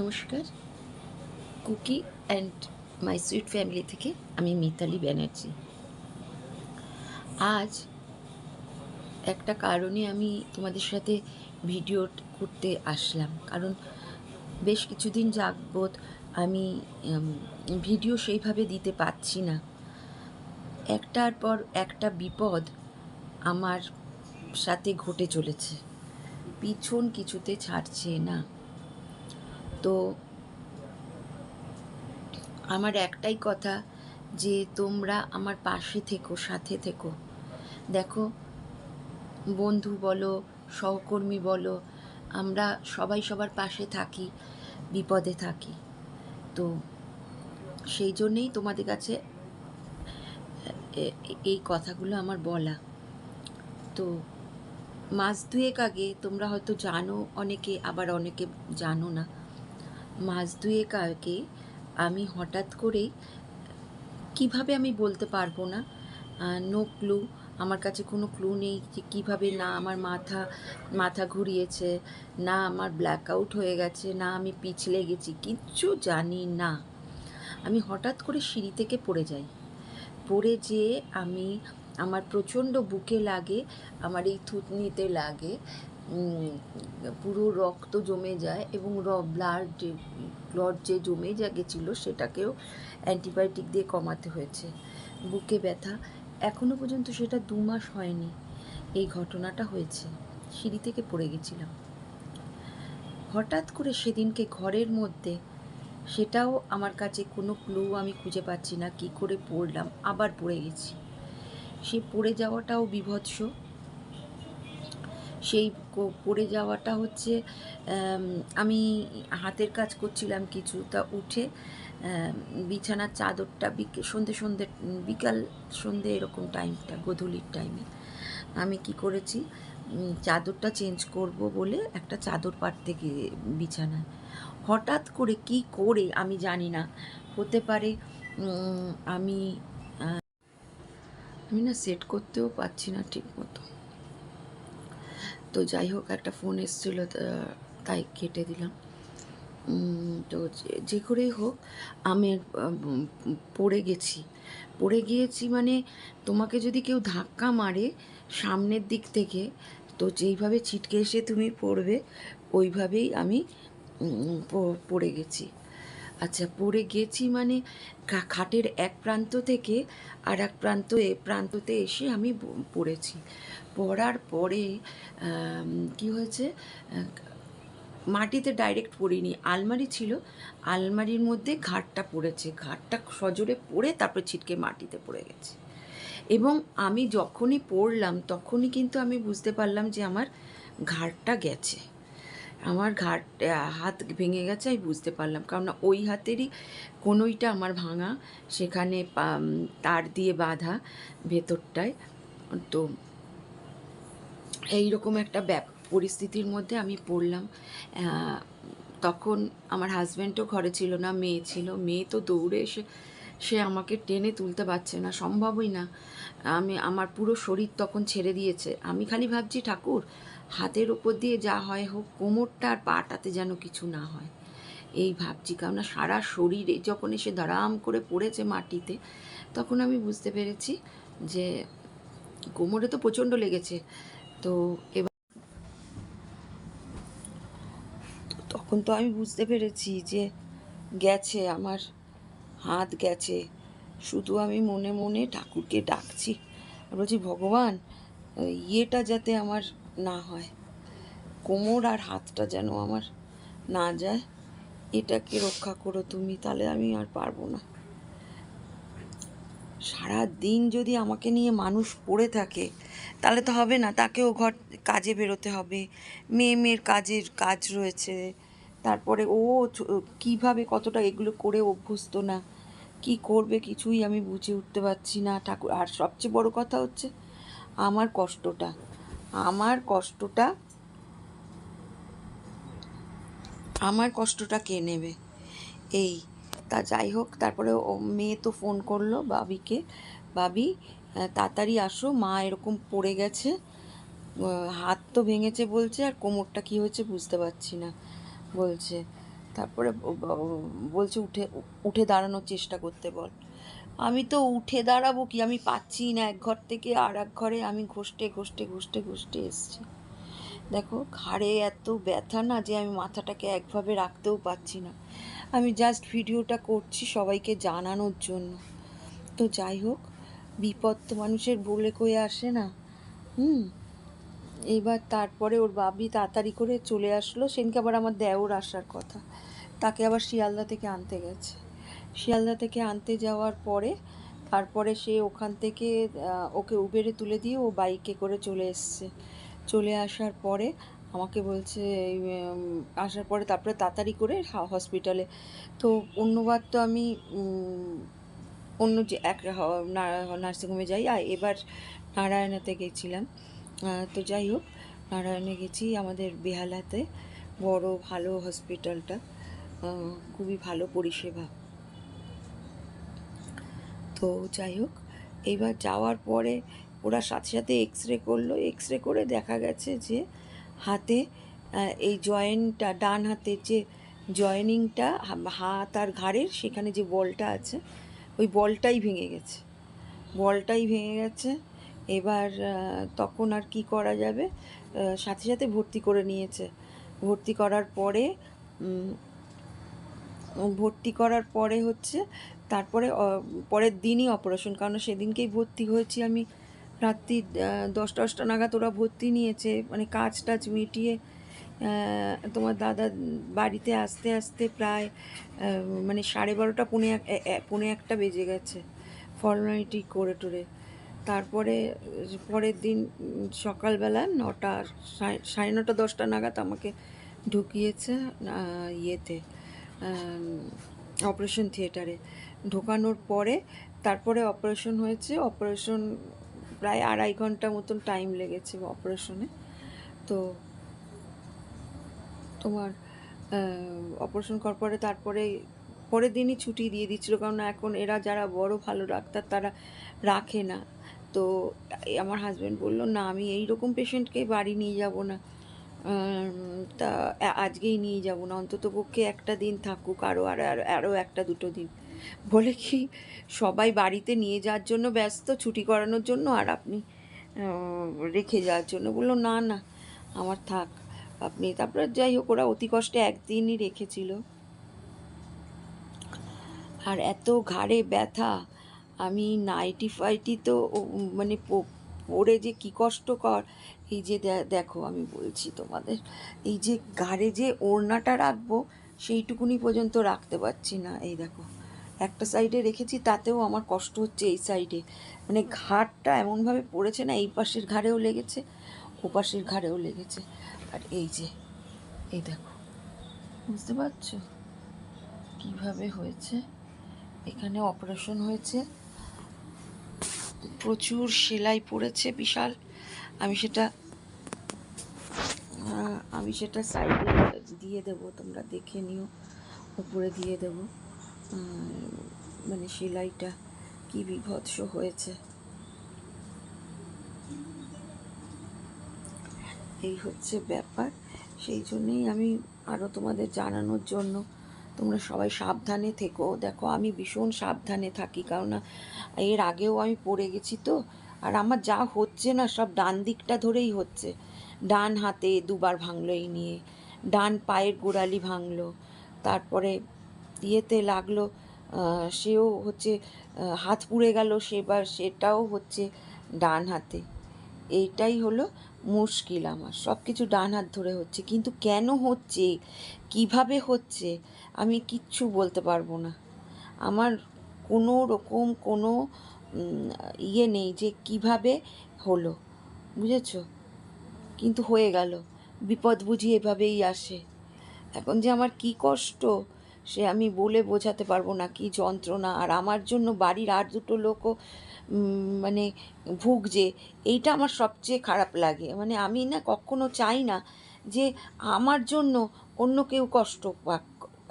নমস্কার। Cookie and my sweet family থেকে আমি মিতালি ব্যানার্জি। আজ একটা কারণে আমি তোমাদের সাথে ভিডিও করতে আসলাম। কারণ বেশ কিছুদিন যাবৎ আমি ভিডিও সেইভাবে দিতে পারছি না। একটার পর একটা বিপদ আমার সাথে ঘটে চলেছে। পিছন কিছুতে ছাড়ছে না। তো আমার একটাই কথা যে তোমরা আমার পাশে থেকো, সাথে থেকো। দেখো, বন্ধু বলো, সহকর্মী বলো, আমরা সবাই সবার পাশে থাকি, বিপদে থাকি। তো সেই জন্যেই তোমাদের কাছে এই কথাগুলো আমার বলা। তো মাস দুয়েক আগে তোমরা হয়তো জানো, অনেকে আবার অনেকে জানো না। মাস দুয়েক আগে আমি হঠাৎ করেই, কীভাবে আমি বলতে পারব না? নো ক্লু আমার কাছে কোনো ক্লু নেই যে কীভাবে না আমার মাথা মাথা ঘুরিয়েছে, না আমার ব্ল্যাক আউট হয়ে গেছে, না আমি পিছলে গেছি, কিচ্ছু জানি না। আমি হঠাৎ করে সিঁড়ি থেকে পড়ে যাই। পড়ে যেয়ে আমি, আমার প্রচণ্ড বুকে লাগে, আমার এই থুতনিতে লাগে পুরো রক্ত জমে যায় এবং র ব্লাড যে যে জমে যা গেছিল সেটাকেও অ্যান্টিবায়োটিক দিয়ে কমাতে হয়েছে। বুকে ব্যথা। এখনও পর্যন্ত সেটা দু মাস হয়নি। এই ঘটনাটা হয়েছে। সিঁড়ি থেকে পড়ে গেছিলাম। হঠাৎ করে সেদিনকে ঘরের মধ্যে সেটাও আমার কাছে কোনো ক্লু আমি খুঁজে পাচ্ছি না, কি করে পড়লাম, আবার পড়ে গেছি। সে পড়ে যাওয়াটাও বিভৎস। সেই পড়ে যাওয়াটা হচ্ছে আমি হাতের কাজ করছিলাম কিছু, তা উঠে বিছানার চাদরটা সন্ধে সন্ধে বিকাল সন্ধে এরকম টাইমটা গোধূলির টাইমে আমি কি করেছি চাদরটা চেঞ্জ করব বলে একটা চাদর পাড়তে গিয়ে বিছানায়। হঠাৎ করে কি করে আমি জানি না। হতে পারে আমি আমি না সেট করতেও পারছি না ঠিক মতো তো যাই হোক, একটা ফোন এসেছিল তাই কেটে দিলাম। তো যে- করেই হোক, আমি পড়ে গেছি। পড়ে গিয়েছি মানে তোমাকে যদি কেউ ধাক্কা মারে সামনের দিক থেকে, তো যেইভাবে ছিটকে এসে তুমি পড়বে, ওইভাবেই আমি পড়ে গেছি। আচ্ছা পড়ে গেছি মানে খাটের এক প্রান্ত থেকে আর এক প্রান্ত, এ প্রান্ততে এসে আমি পড়েছি। পড়ার পরে কি হয়েছে? মাটিতে ডাইরেক্ট পড়িনি, আলমারি ছিল। আলমারির মধ্যে ঘাটটা পড়েছে, ঘাটটা সজোরে পড়ে তারপরে ছিটকে মাটিতে পড়ে গেছে। এবং আমি যখনই পড়লাম, তখনই কিন্তু আমি বুঝতে পারলাম যে আমার ঘাটটা গেছে। আমার ঘাট হাত ভেঙে গেছে, আমি বুঝতে পারলাম। কারণ ওই হাতেরই কোনোইটা আমার ভাঙা, সেখানে তার দিয়ে বাঁধা ভেতরটায়। তো এইরকম একটা ব্যাপ, পরিস্থিতির মধ্যে আমি পড়লাম। তখন আমার হাজব্যান্ডও ঘরে ছিল না, মেয়ে ছিল। মেয়ে তো দৌড়ে এসে, সে আমাকে টেনে তুলতে পারছে না, সম্ভবই না। আমি, আমার পুরো শরীর তখন ছেড়ে দিয়েছে। আমি খালি ভাবছি, ঠাকুর, হাতের ওপর দিয়ে যা হয় হোক, কোমরটা আর পাটাতে যেন কিছু না হয়। এই ভাবছি কারণ সারা শরীরে যখন এসে ধরাম করে পড়েছে মাটিতে, তখন আমি বুঝতে পেরেছি যে, কোমরে তো প্রচণ্ড লেগেছে। তো এবার তখন তো আমি বুঝতে পেরেছি যে গেছে, আমার হাত গেছে। শুধু আমি মনে মনে ঠাকুরকে ডাকছি বলছি, ভগবান, ইয়েটা যাতে আমার না হয়, কোমর আর হাতটা যেন আমার না যায়, এটাকে রক্ষা করো তুমি, তাহলে আমি আর পারব না। সারা দিন যদি আমাকে নিয়ে মানুষ পড়ে থাকে, তাহলে তো হবে না। তাকেও ঘর, কাজে বেরোতে হবে। মেয়ে মেয়ের কাজের কাজ রয়েছে। তারপরে ও কীভাবে কতটা এগুলো করে অভ্যস্ত না? কি করবে কিছুই আমি বুঝে উঠতে পারছি না। ঠাকুর, আর সবচেয়ে বড় কথা হচ্ছে, আমার কষ্টটা। আমার কষ্টটা আমার কষ্টটা কে নেবে? এই তা যাই হোক, তারপরে ও মেয়ে তো ফোন করল বাবিকে, বাবি তাড়াতাড়ি আসো, মা এরকম পড়ে গেছে হাত তো ভেঙেছে বলছে আর কোমরটা কি হয়েছে বুঝতে পারছি না। বলছে, তারপরে বলছে উঠে উঠে দাঁড়ানোর চেষ্টা করতে বল। আমি তো উঠে দাঁড়াবো কি? আমি পাচ্ছি না এক ঘর থেকে আর এক ঘরে আমি ঘষ্টে ঘষ্টে ঘষ্টে ঘষ্টে এসছি। দেখো, ঘাড়ে এত ব্যথা না যে আমি মাথাটাকে একভাবে রাখতেও পারছি না। আমি জাস্ট ভিডিওটা করছি সবাইকে জানানোর জন্য। তো যাই হোক, বিপদ তো মানুষের বলে কয়ে আসে না। হুম? এইবার তারপরে ওর বাবি তাড়াতাড়ি করে চলে আসলো। সেদিনকে আবার আমার দেওর আসার কথা। তাকে আবার শিয়ালদা থেকে আনতে গেছে। শিয়ালদা থেকে আনতে যাওয়ার পরে, তারপরে সে ওখান থেকে ওকে উবেরে তুলে দিয়ে ও বাইকে করে চলে এসছে। চলে আসার পরে আমাকে বলছে আসার পরে তারপরে তাড়াতাড়ি করে হসপিটালে তো অন্যবার তো আমি অন্য যে, এক নার্সিংহোমে যাই। আর এবার নারায়ণাতে গেছিলাম। তো যাই হোক, নারায়ণে গেছি আমাদের বেহালাতে। বড় ভালো হসপিটালটা খুবই ভালো পরিষেবা। তো যাই হোক এইবার যাওয়ার পরে ওরা সাথে সাথে এক্স রে করল। এক্স রে করে দেখা গেছে যে হাতে এই জয়েন্টটা ডান হাতের যে জয়েনিংটা হাত আর ঘাড়ের সেখানে যে বলটা আছে, ওই বলটাই ভেঙে গেছে। বলটাই ভেঙে গেছে। এবার তখন আর কি করা যাবে? সাথে সাথে ভর্তি করে নিয়েছে। ভর্তি করার পরে ভর্তি করার পরে হচ্ছে, তারপরে পরের দিনই অপারেশন কারণ সেদিনকেই ভর্তি হয়েছি আমি। রাত্রি দশটা দশটা নাগাদ ওরা ভর্তি নিয়েছে। মানে কাজ টাজ মিটিয়ে তোমার দাদা বাড়িতে আসতে আসতে প্রায় মানে সাড়ে বারোটা, পৌনে এক পৌনে একটা বেজে গেছে ফর্মালিটি করে টোরে। তারপরে, পরের দিন সকালবেলা নটা, সাড়ে নটা, দশটা নাগাদ আমাকে ঢুকিয়েছে ইয়েতে অপারেশন থিয়েটারে। ঢোকানোর পরে, তারপরে অপারেশন হয়েছে, অপারেশন প্রায় আড়াই ঘণ্টা মতন টাইম লেগেছে অপারেশনে তো তোমার অপারেশন করার পরে তারপরে পরের দিনই ছুটি দিয়ে দিচ্ছিল, কারণ এখন এরা যারা বড় ভালো ডাক্তার তারা রাখে না। তো আমার হাজব্যান্ড বলল, না, আমি এই রকম পেশেন্টকে বাড়ি নিয়ে যাব না। তা আজকেই নিয়ে যাব না অন্তত পক্ষে একটা দিন থাকুক আরও আর, আর- আরও একটা দুটো দিন। বলে কি, সবাই বাড়িতে নিয়ে যাওয়ার জন্য ব্যস্ত, ছুটি করানোর জন্য, আর আপনি রেখে যাওয়ার জন্য? বলল, না না, আমার থাক, আপনি তারপরে যাই হোক, ওরা অতি কষ্টে একদিনই রেখেছিল। আর এত ঘাড়ে ব্যথা, আমি নাইটি ফাইটি তো মানে পরে যে কি কষ্টকর, এই যে দেখো, আমি বলছি তোমাদের, এই যে ঘাড়ে যে ওড়নাটা রাখব, সেইটুকুনি পর্যন্ত রাখতে পারছি না, এই দেখো। একটা সাইডে রেখেছি, তাতেও আমার কষ্ট হচ্ছে এই সাইডে মানে ঘাড়টা এমনভাবে পড়েছে না, এই পাশের ঘাড়েও লেগেছে, ও পাশের ঘাড়েও লেগেছে। আর এই যে, এই দেখো, বুঝতে পারছ? কীভাবে হয়েছে? এখানে অপারেশন হয়েছে। প্রচুর সেলাই পড়েছে বিশাল। আমি সেটা আমি সেটা সাইডে দিয়ে দেবো, তোমরা দেখে নিও, উপরে দিয়ে দেব। মানে সেলাইটা কি বিভৎস হয়েছে। এই হচ্ছে ব্যাপার। সেই জন্যই আমি আরও তোমাদের জানানোর জন্য তোমরা সবাই সাবধানে থেকো। দেখো, আমি ভীষণ সাবধানে থাকি, কারণ না, এর আগেও আমি পড়ে গেছি তো, আর আমার যা হচ্ছে না, সব ডান দিকটা ধরেই হচ্ছে। ডান হাতে দুবার ভাঙলো এই নিয়ে, ডান পায়ের গোড়ালি ভাঙলো, তারপরে ইয়েতে লাগল সেও হচ্ছে হাত পুড়ে গেল, সেবার সেটাও হচ্ছে ডান হাতে। এইটাই হলো মুশকিল আমার। সব কিছু ডান হাত ধরে হচ্ছে। কিন্তু কেন হচ্ছে? কীভাবে হচ্ছে? আমি কিচ্ছু বলতে পারব না। আমার কোনো রকম কোনো ইয়ে নেই যে কীভাবে হলো। বুঝেছ? কিন্তু হয়ে গেল। বিপদ বুঝি এভাবেই আসে। এখন যে আমার কি কষ্ট? সে আমি বলে বোঝাতে পারব না কি যন্ত্রণা। আর আমার জন্য বাড়ির আর দুটো লোকও মানে ভুগছে, এইটা আমার সবচেয়ে খারাপ লাগে। মানে আমি না কখনো চাই না যে আমার জন্য অন্য কেউ কষ্ট পাক।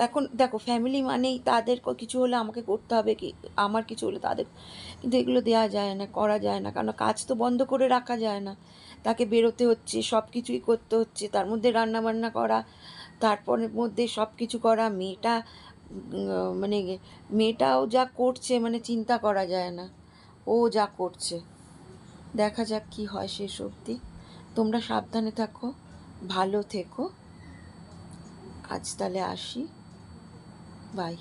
এখন দেখো ফ্যামিলি মানেই তাদের কিছু হলে আমাকে করতে হবে কি, আমার কিছু হলে তাদের, কিন্তু এগুলো দেওয়া যায় না, করা যায় না। কারণ কাজ তো বন্ধ করে রাখা যায় না। তাকে বেরোতে হচ্ছে সব কিছুই করতে হচ্ছে, তার মধ্যে রান্না বান্না করা তারপরের মধ্যে সব কিছু করা, মেয়েটা মানে মেয়েটাও যা করছে মানে চিন্তা করা যায় না। ও যা করছে। দেখা যাক কি হয় শেষ অবধি। তোমরা সাবধানে থাকো, ভালো থেকো। আজ তাহলে আসি। বাই।